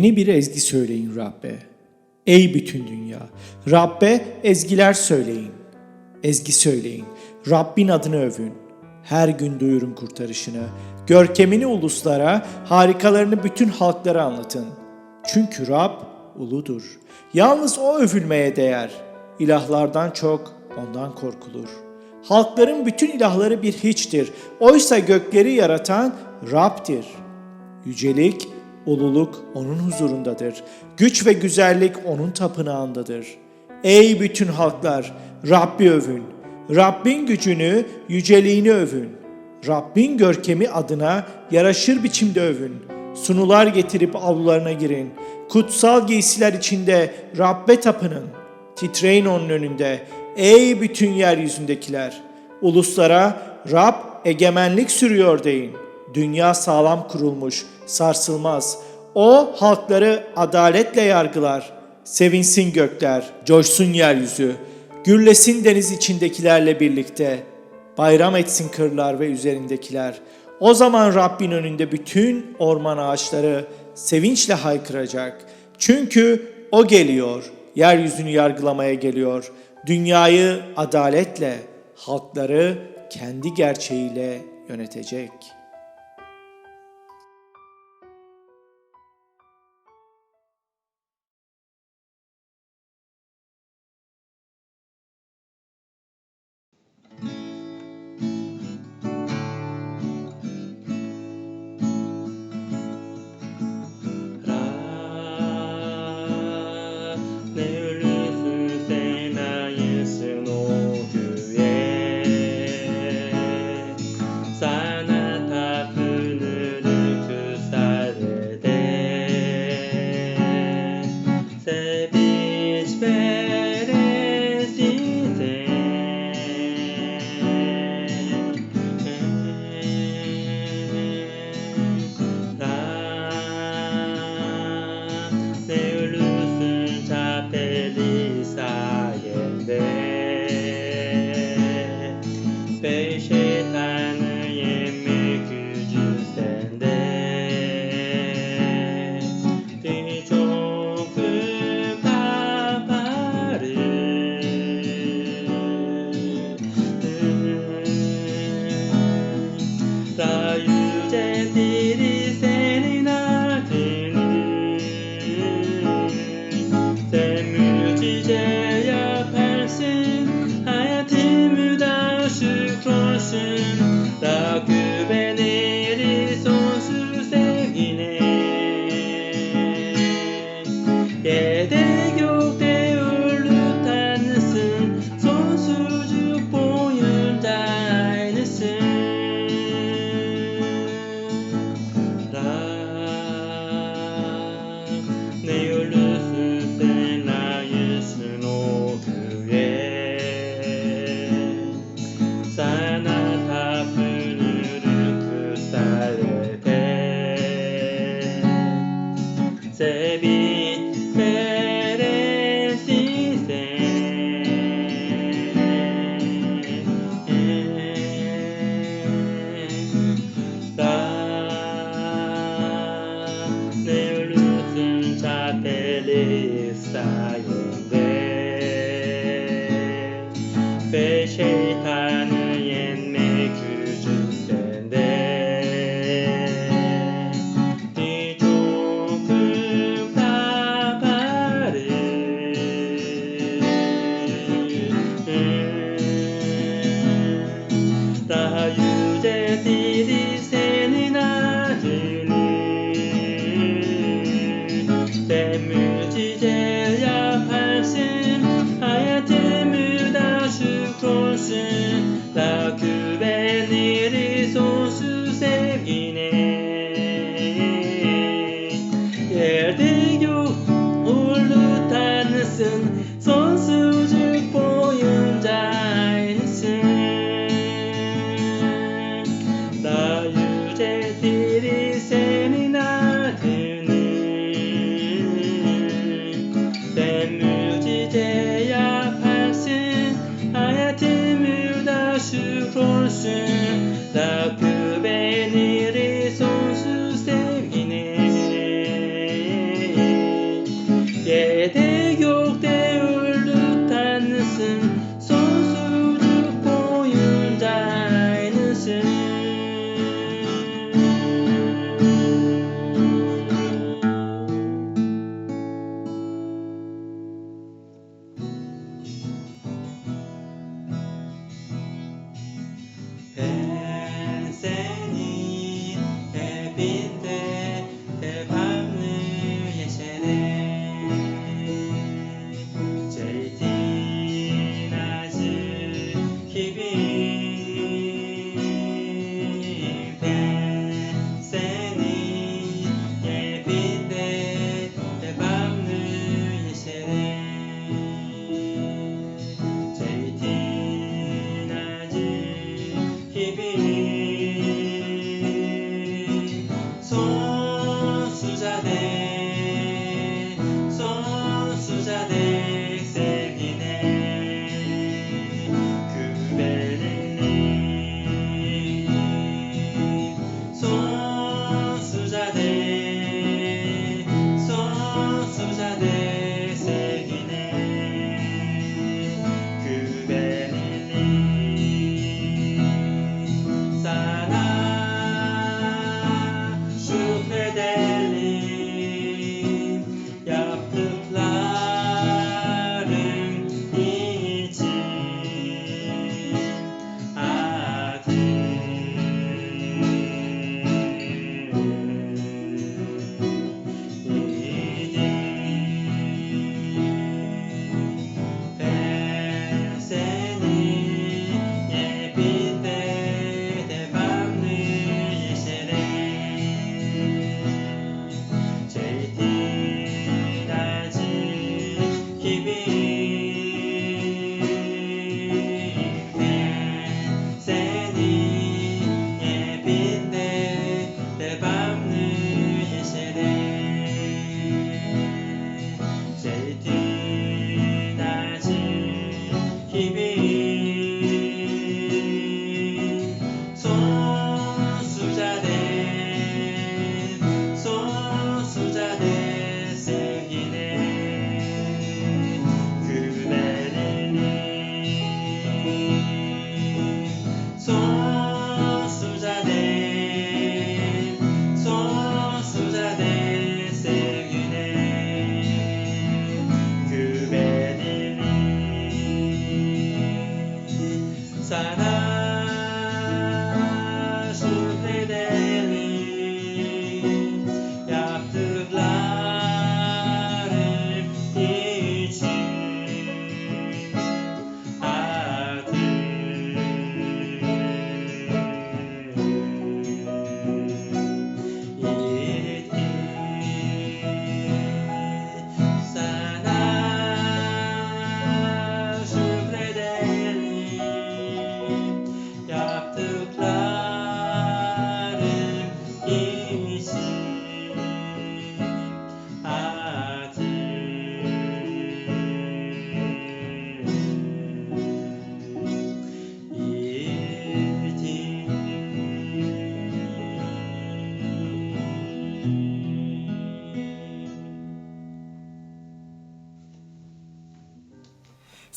Yeni bir ezgi söyleyin Rabbe. Ey bütün dünya, Rabbe ezgiler söyleyin. Ezgi söyleyin. Rabbin adını övün. Her gün duyurun kurtarışını. Görkemini uluslara, harikalarını bütün halklara anlatın. Çünkü Rab uludur. Yalnız o övülmeye değer. İlahlardan çok ondan korkulur. Halkların bütün ilahları bir hiçtir. Oysa gökleri yaratan Rab'dir. Yücelik, ululuk onun huzurundadır. Güç ve güzellik onun tapınağındadır. Ey bütün halklar, Rabbi övün. Rabbin gücünü, yüceliğini övün. Rabbin görkemi adına yaraşır biçimde övün. Sunular getirip avlularına girin. Kutsal giysiler içinde Rabbe tapının. Titreyin onun önünde. Ey bütün yeryüzündekiler! Uluslara Rab egemenlik sürüyor deyin. Dünya sağlam kurulmuş, sarsılmaz. O halkları adaletle yargılar. Sevinsin gökler, coşsun yeryüzü. Gürlesin deniz içindekilerle birlikte. Bayram etsin kırlar ve üzerindekiler. O zaman Rabbin önünde bütün orman ağaçları sevinçle haykıracak. Çünkü O geliyor, yeryüzünü yargılamaya geliyor. Dünyayı adaletle, halkları kendi gerçeğiyle yönetecek.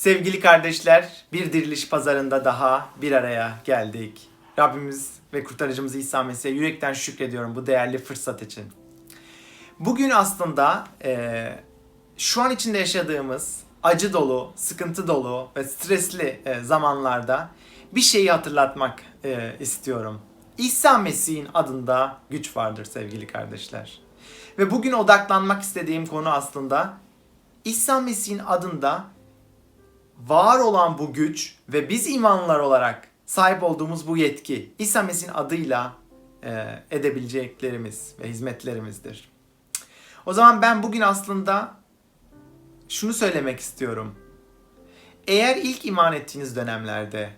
Sevgili kardeşler, bir diriliş pazarında daha bir araya geldik. Rabbimiz ve kurtarıcımız İsa Mesih'e yürekten şükrediyorum bu değerli fırsat için. Bugün aslında eee, şu an içinde yaşadığımız acı dolu, sıkıntı dolu ve stresli eee, zamanlarda bir şeyi hatırlatmak eee, istiyorum. İsa Mesih'in adında güç vardır sevgili kardeşler. Ve bugün odaklanmak istediğim konu aslında İsa Mesih'in adında var olan bu güç ve biz imanlılar olarak sahip olduğumuz bu yetki İsa Mesih'in adıyla e, edebileceklerimiz ve hizmetlerimizdir. O zaman ben bugün aslında şunu söylemek istiyorum. Eğer ilk iman ettiğiniz dönemlerde,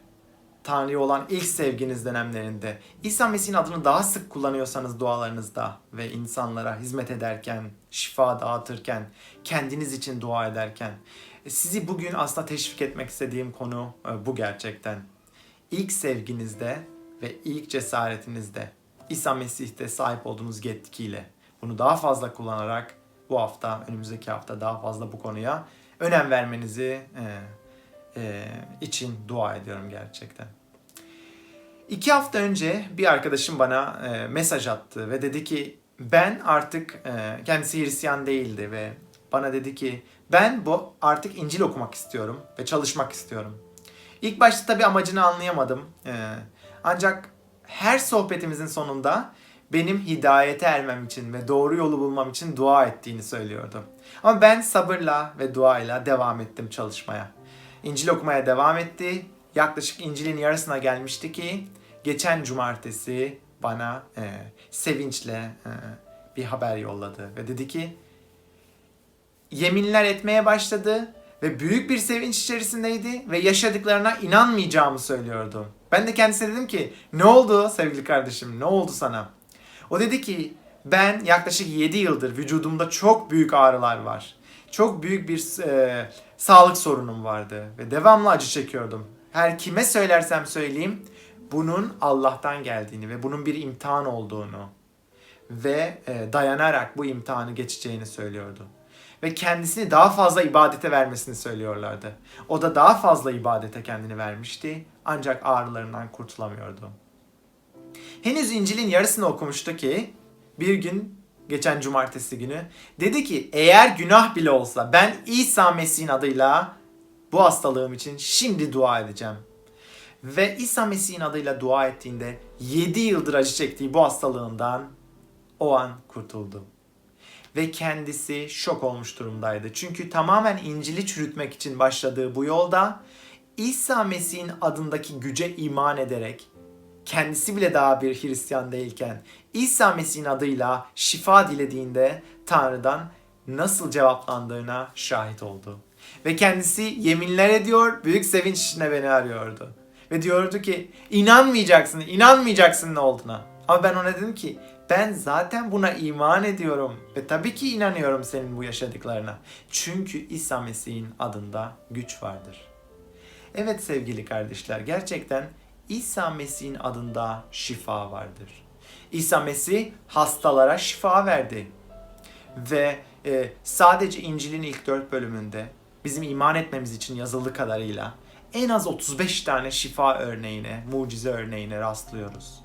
Tanrı'ya olan ilk sevginiz dönemlerinde İsa Mesih'in adını daha sık kullanıyorsanız dualarınızda ve insanlara hizmet ederken, şifa dağıtırken, kendiniz için dua ederken sizi bugün aslında teşvik etmek istediğim konu e, bu gerçekten. İlk sevginizde ve ilk cesaretinizde İsa Mesih'te sahip olduğunuz yetkiyle bunu daha fazla kullanarak bu hafta, önümüzdeki hafta daha fazla bu konuya önem vermenizi e, e, için dua ediyorum gerçekten. İki hafta önce bir arkadaşım bana e, mesaj attı ve dedi ki ben artık e, kendisi Hristiyan değildi ve bana dedi ki ben bu artık İncil okumak istiyorum ve çalışmak istiyorum. İlk başta tabii amacını anlayamadım. E, ancak her sohbetimizin sonunda benim hidayete ermem için ve doğru yolu bulmam için dua ettiğini söylüyordu. Ama ben sabırla ve duayla devam ettim çalışmaya. İncil okumaya devam etti. Yaklaşık İncil'in yarısına gelmişti ki geçen cumartesi bana e, sevinçle e, bir haber yolladı ve dedi ki yeminler etmeye başladı ve büyük bir sevinç içerisindeydi ve yaşadıklarına inanmayacağımı söylüyordu. Ben de kendisine dedim ki ne oldu sevgili kardeşim ne oldu sana? O dedi ki ben yaklaşık 7 yıldır vücudumda çok büyük ağrılar var. Çok büyük bir e, sağlık sorunum vardı ve devamlı acı çekiyordum. Her kime söylersem söyleyeyim bunun Allah'tan geldiğini ve bunun bir imtihan olduğunu ve e, dayanarak bu imtihanı geçeceğini söylüyordu. Ve kendisini daha fazla ibadete vermesini söylüyorlardı. O da daha fazla ibadete kendini vermişti ancak ağrılarından kurtulamıyordu. Henüz İncil'in yarısını okumuştu ki bir gün geçen cumartesi günü dedi ki eğer günah bile olsa ben İsa Mesih'in adıyla bu hastalığım için şimdi dua edeceğim. Ve İsa Mesih'in adıyla dua ettiğinde 7 yıldır acı çektiği bu hastalığından o an kurtuldu. Ve kendisi şok olmuş durumdaydı. Çünkü tamamen İncil'i çürütmek için başladığı bu yolda İsa Mesih'in adındaki güce iman ederek kendisi bile daha bir Hristiyan değilken İsa Mesih'in adıyla şifa dilediğinde Tanrı'dan nasıl cevaplandığına şahit oldu. Ve kendisi yeminler ediyor, büyük sevinç içinde beni arıyordu. Ve diyordu ki inanmayacaksın, inanmayacaksın ne olduğuna. Ama ben ona dedim ki ben zaten buna iman ediyorum ve tabii ki inanıyorum senin bu yaşadıklarına. Çünkü İsa Mesih'in adında güç vardır. Evet sevgili kardeşler gerçekten İsa Mesih'in adında şifa vardır. İsa Mesih hastalara şifa verdi. Ve e, sadece İncil'in ilk dört bölümünde bizim iman etmemiz için yazılı kadarıyla en az 35 tane şifa örneğine, mucize örneğine rastlıyoruz.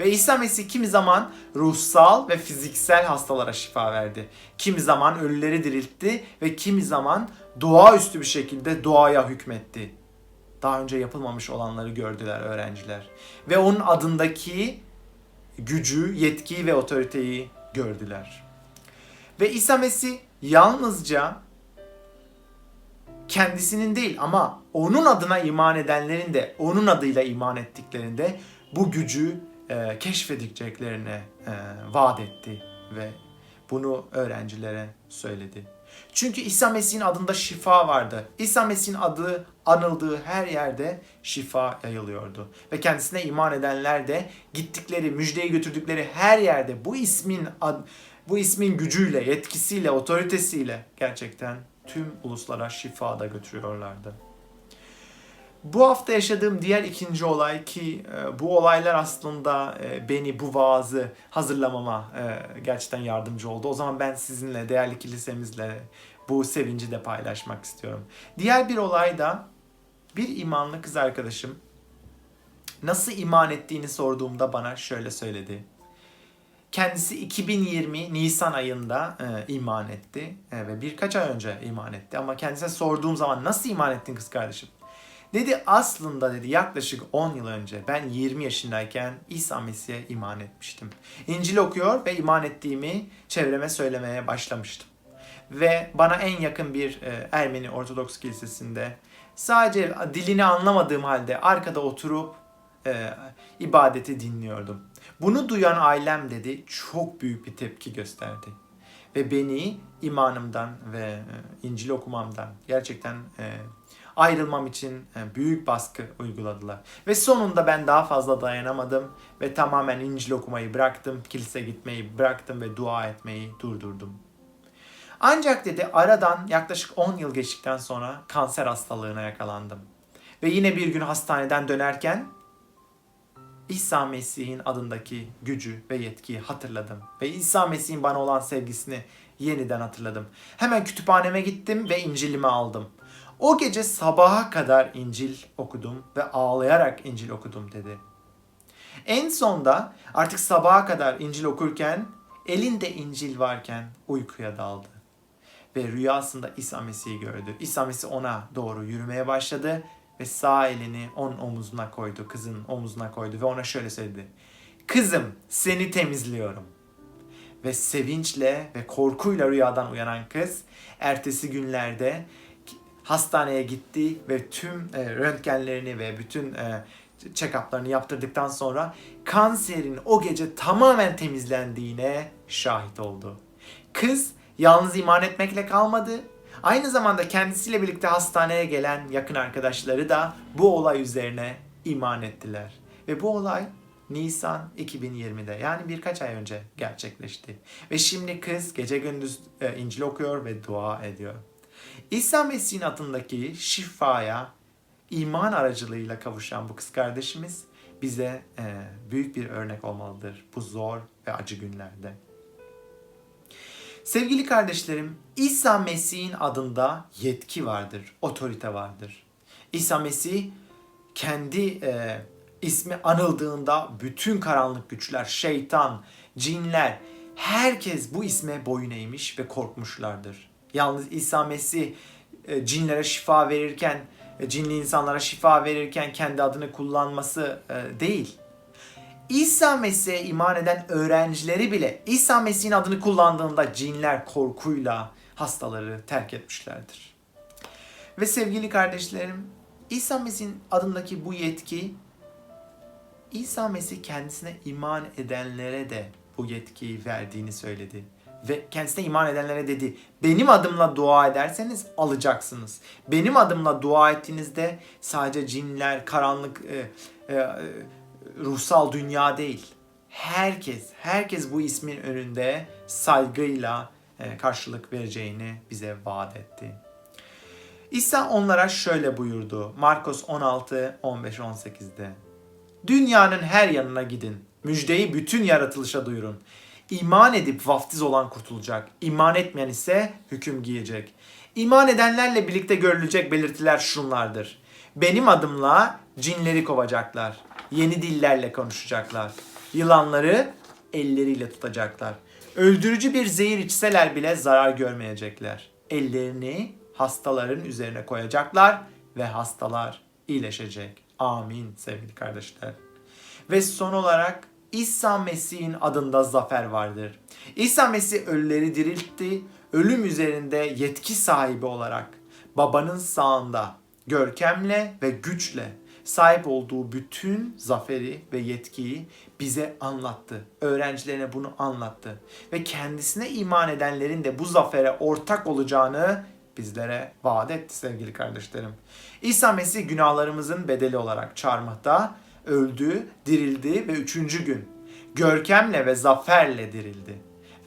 Ve İsa Mesih kimi zaman ruhsal ve fiziksel hastalara şifa verdi. Kimi zaman ölüleri diriltti ve kimi zaman doğaüstü bir şekilde doğaya hükmetti. Daha önce yapılmamış olanları gördüler öğrenciler. Ve onun adındaki gücü, yetkiyi ve otoriteyi gördüler. Ve İsa Mesih yalnızca kendisinin değil ama onun adına iman edenlerin de onun adıyla iman ettiklerinde bu gücü e, keşfedeceklerine e, vaat etti ve bunu öğrencilere söyledi. Çünkü İsa Mesih'in adında şifa vardı. İsa Mesih'in adı anıldığı her yerde şifa yayılıyordu. Ve kendisine iman edenler de gittikleri, müjdeyi götürdükleri her yerde bu ismin ad- bu ismin gücüyle, yetkisiyle, otoritesiyle gerçekten tüm uluslara şifa da götürüyorlardı. Bu hafta yaşadığım diğer ikinci olay ki e, bu olaylar aslında e, beni bu vaazı hazırlamama e, gerçekten yardımcı oldu. O zaman ben sizinle, değerli kilisemizle bu sevinci de paylaşmak istiyorum. Diğer bir olay da bir imanlı kız arkadaşım nasıl iman ettiğini sorduğumda bana şöyle söyledi. Kendisi 2020 Nisan ayında e, iman etti ve birkaç ay önce iman etti. Ama kendisine sorduğum zaman nasıl iman ettin kız kardeşim? Dedi aslında dedi yaklaşık 10 yıl önce ben 20 yaşındayken İsa Mesih'e iman etmiştim. İncil okuyor ve iman ettiğimi çevreme söylemeye başlamıştım. Ve bana en yakın bir e, Ermeni Ortodoks Kilisesi'nde sadece dilini anlamadığım halde arkada oturup e, ibadeti dinliyordum. Bunu duyan ailem dedi çok büyük bir tepki gösterdi. Ve beni imanımdan ve e, İncil okumamdan gerçekten e, ayrılmam için e, büyük baskı uyguladılar. Ve sonunda ben daha fazla dayanamadım ve tamamen İncil okumayı bıraktım, kilise gitmeyi bıraktım ve dua etmeyi durdurdum. Ancak dedi aradan yaklaşık 10 yıl geçtikten sonra kanser hastalığına yakalandım. Ve yine bir gün hastaneden dönerken İsa Mesih'in adındaki gücü ve yetkiyi hatırladım. Ve İsa Mesih'in bana olan sevgisini yeniden hatırladım. Hemen kütüphaneme gittim ve İncil'imi aldım. O gece sabaha kadar İncil okudum ve ağlayarak İncil okudum dedi. En sonda artık sabaha kadar İncil okurken elinde İncil varken uykuya daldı. Ve rüyasında İsa Mesih'i gördü. İsa Mesih ona doğru yürümeye başladı ve sağ elini onun omuzuna koydu, kızın omuzuna koydu ve ona şöyle söyledi. Kızım seni temizliyorum. Ve sevinçle ve korkuyla rüyadan uyanan kız ertesi günlerde hastaneye gitti ve tüm e, röntgenlerini ve bütün e, check-up'larını yaptırdıktan sonra kanserin o gece tamamen temizlendiğine şahit oldu. Kız yalnız iman etmekle kalmadı. Aynı zamanda kendisiyle birlikte hastaneye gelen yakın arkadaşları da bu olay üzerine iman ettiler. Ve bu olay Nisan 2020'de yani birkaç ay önce gerçekleşti. Ve şimdi kız gece gündüz e, İncil okuyor ve dua ediyor. İsa Mesih'in adındaki şifaya iman aracılığıyla kavuşan bu kız kardeşimiz bize e, büyük bir örnek olmalıdır bu zor ve acı günlerde. Sevgili kardeşlerim, İsa Mesih'in adında yetki vardır, otorite vardır. İsa Mesih kendi e, ismi anıldığında bütün karanlık güçler, şeytan, cinler, herkes bu isme boyun eğmiş ve korkmuşlardır. Yalnız İsa Mesih e, cinlere şifa verirken, e, cinli insanlara şifa verirken kendi adını kullanması e, değil. İsa Mesih'e iman eden öğrencileri bile İsa Mesih'in adını kullandığında cinler korkuyla hastaları terk etmişlerdir. Ve sevgili kardeşlerim, İsa Mesih'in adındaki bu yetki İsa Mesih kendisine iman edenlere de bu yetkiyi verdiğini söyledi. Ve kendisine iman edenlere dedi, benim adımla dua ederseniz alacaksınız. Benim adımla dua ettiğinizde sadece cinler, karanlık, e, e, ruhsal dünya değil. Herkes, herkes bu ismin önünde saygıyla e, karşılık vereceğini bize vaat etti. İsa onlara şöyle buyurdu. Markos 16, 15, 18'de. Dünyanın her yanına gidin. Müjdeyi bütün yaratılışa duyurun. İman edip vaftiz olan kurtulacak. İman etmeyen ise hüküm giyecek. İman edenlerle birlikte görülecek belirtiler şunlardır. Benim adımla cinleri kovacaklar. Yeni dillerle konuşacaklar. Yılanları elleriyle tutacaklar. Öldürücü bir zehir içseler bile zarar görmeyecekler. Ellerini hastaların üzerine koyacaklar ve hastalar iyileşecek. Amin sevgili kardeşler. Ve son olarak İsa Mesih'in adında zafer vardır. İsa Mesih ölüleri diriltti, ölüm üzerinde yetki sahibi olarak babanın sağında görkemle ve güçle sahip olduğu bütün zaferi ve yetkiyi bize anlattı. Öğrencilerine bunu anlattı. Ve kendisine iman edenlerin de bu zafere ortak olacağını bizlere vaat etti sevgili kardeşlerim. İsa Mesih günahlarımızın bedeli olarak çarmıhta öldü, dirildi ve üçüncü gün görkemle ve zaferle dirildi.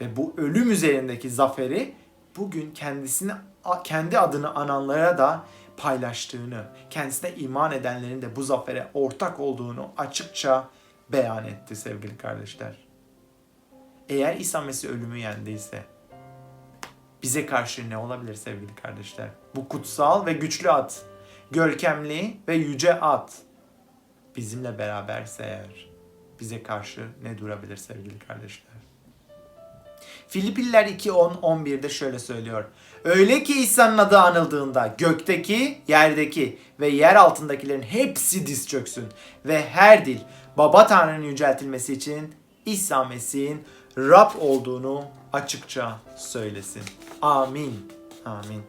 Ve bu ölüm üzerindeki zaferi bugün kendisini kendi adını ananlara da paylaştığını, kendisine iman edenlerin de bu zafere ortak olduğunu açıkça beyan etti sevgili kardeşler. Eğer İsa Mesih ölümü yendiyse bize karşı ne olabilir sevgili kardeşler? Bu kutsal ve güçlü at, görkemli ve yüce at bizimle beraberse eğer bize karşı ne durabilir sevgili kardeşler? Filipililer 2.10-11'de şöyle söylüyor. Öyle ki İsa'nın adı anıldığında gökteki, yerdeki ve yer altındakilerin hepsi diz çöksün ve her dil Baba Tanrı'nın yüceltilmesi için İsa Mesih'in Rab olduğunu açıkça söylesin. Amin. Amin.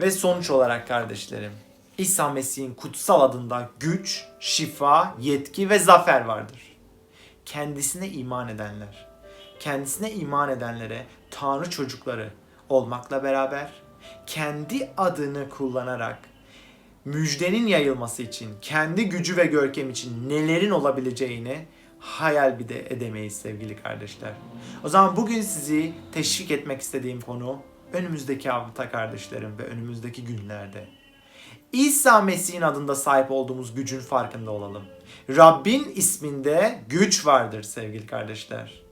Ve sonuç olarak kardeşlerim, İsa Mesih'in kutsal adında güç, şifa, yetki ve zafer vardır. Kendisine iman edenler, kendisine iman edenlere Tanrı çocukları olmakla beraber kendi adını kullanarak müjdenin yayılması için, kendi gücü ve görkem için nelerin olabileceğini hayal bir de edemeyiz sevgili kardeşler. O zaman bugün sizi teşvik etmek istediğim konu önümüzdeki hafta kardeşlerim ve önümüzdeki günlerde. İsa Mesih'in adında sahip olduğumuz gücün farkında olalım. Rabbin isminde güç vardır sevgili kardeşler.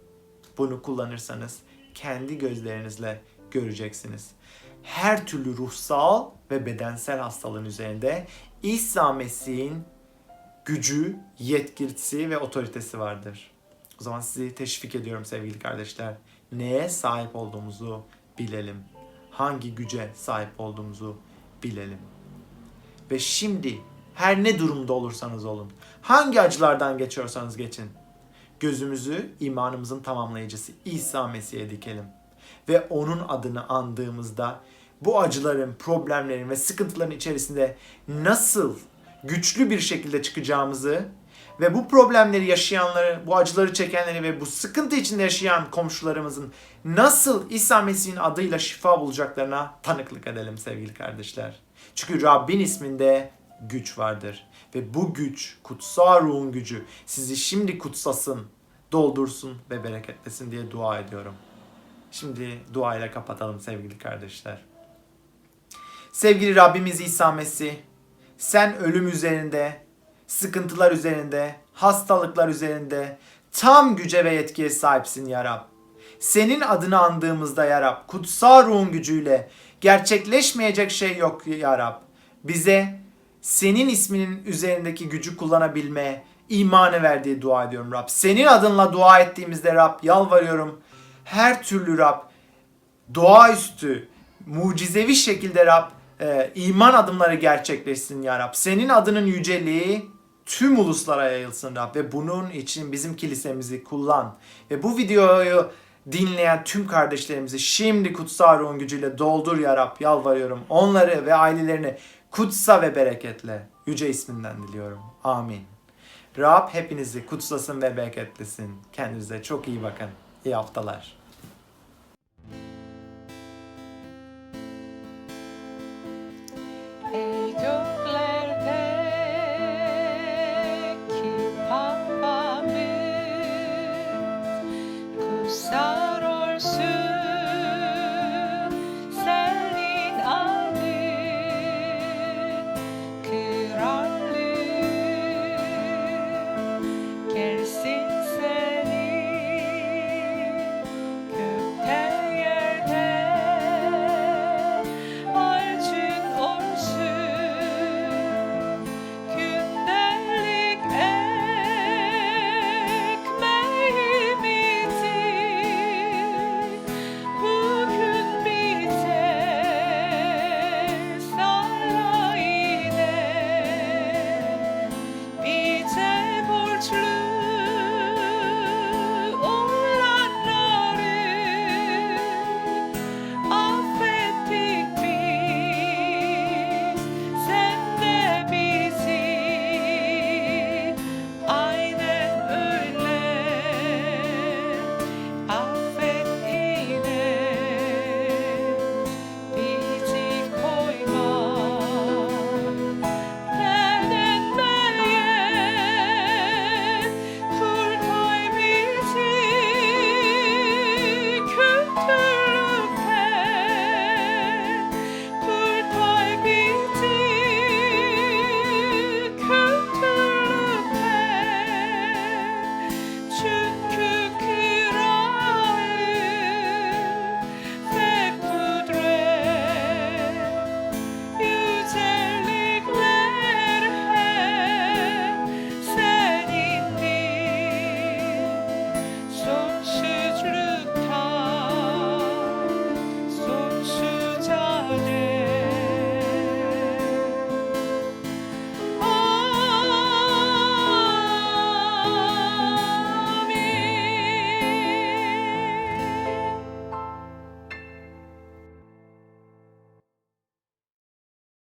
Bunu kullanırsanız kendi gözlerinizle göreceksiniz. Her türlü ruhsal ve bedensel hastalığın üzerinde İsa Mesih'in gücü, yetkisi ve otoritesi vardır. O zaman sizi teşvik ediyorum sevgili kardeşler. Neye sahip olduğumuzu bilelim. Hangi güce sahip olduğumuzu bilelim. Ve şimdi her ne durumda olursanız olun, hangi acılardan geçiyorsanız geçin, gözümüzü imanımızın tamamlayıcısı İsa Mesih'e dikelim. Ve onun adını andığımızda bu acıların, problemlerin ve sıkıntıların içerisinde nasıl güçlü bir şekilde çıkacağımızı ve bu problemleri yaşayanları, bu acıları çekenleri ve bu sıkıntı içinde yaşayan komşularımızın nasıl İsa Mesih'in adıyla şifa bulacaklarına tanıklık edelim sevgili kardeşler. Çünkü Rabbin isminde güç vardır. Ve bu güç, kutsal ruhun gücü sizi şimdi kutsasın, doldursun ve bereketlesin diye dua ediyorum. Şimdi duayla kapatalım sevgili kardeşler. Sevgili Rabbimiz İsa Mesih, sen ölüm üzerinde, sıkıntılar üzerinde, hastalıklar üzerinde tam güce ve yetkiye sahipsin ya Rab. Senin adını andığımızda ya Rab, kutsal ruhun gücüyle gerçekleşmeyecek şey yok ya Rab. Bize senin isminin üzerindeki gücü kullanabilmeye imanı verdiği dua ediyorum Rab. Senin adınla dua ettiğimizde Rab yalvarıyorum. Her türlü Rab doğaüstü, mucizevi şekilde Rab e, iman adımları gerçekleşsin ya Rab. Senin adının yüceliği tüm uluslara yayılsın Rab ve bunun için bizim kilisemizi kullan. Ve bu videoyu dinleyen tüm kardeşlerimizi şimdi kutsal ruhun gücüyle doldur ya Rab yalvarıyorum. Onları ve ailelerini kutsa ve bereketle. Yüce isminden diliyorum. Amin. Rab hepinizi kutsasın ve bereketlesin. Kendinize çok iyi bakın. İyi haftalar.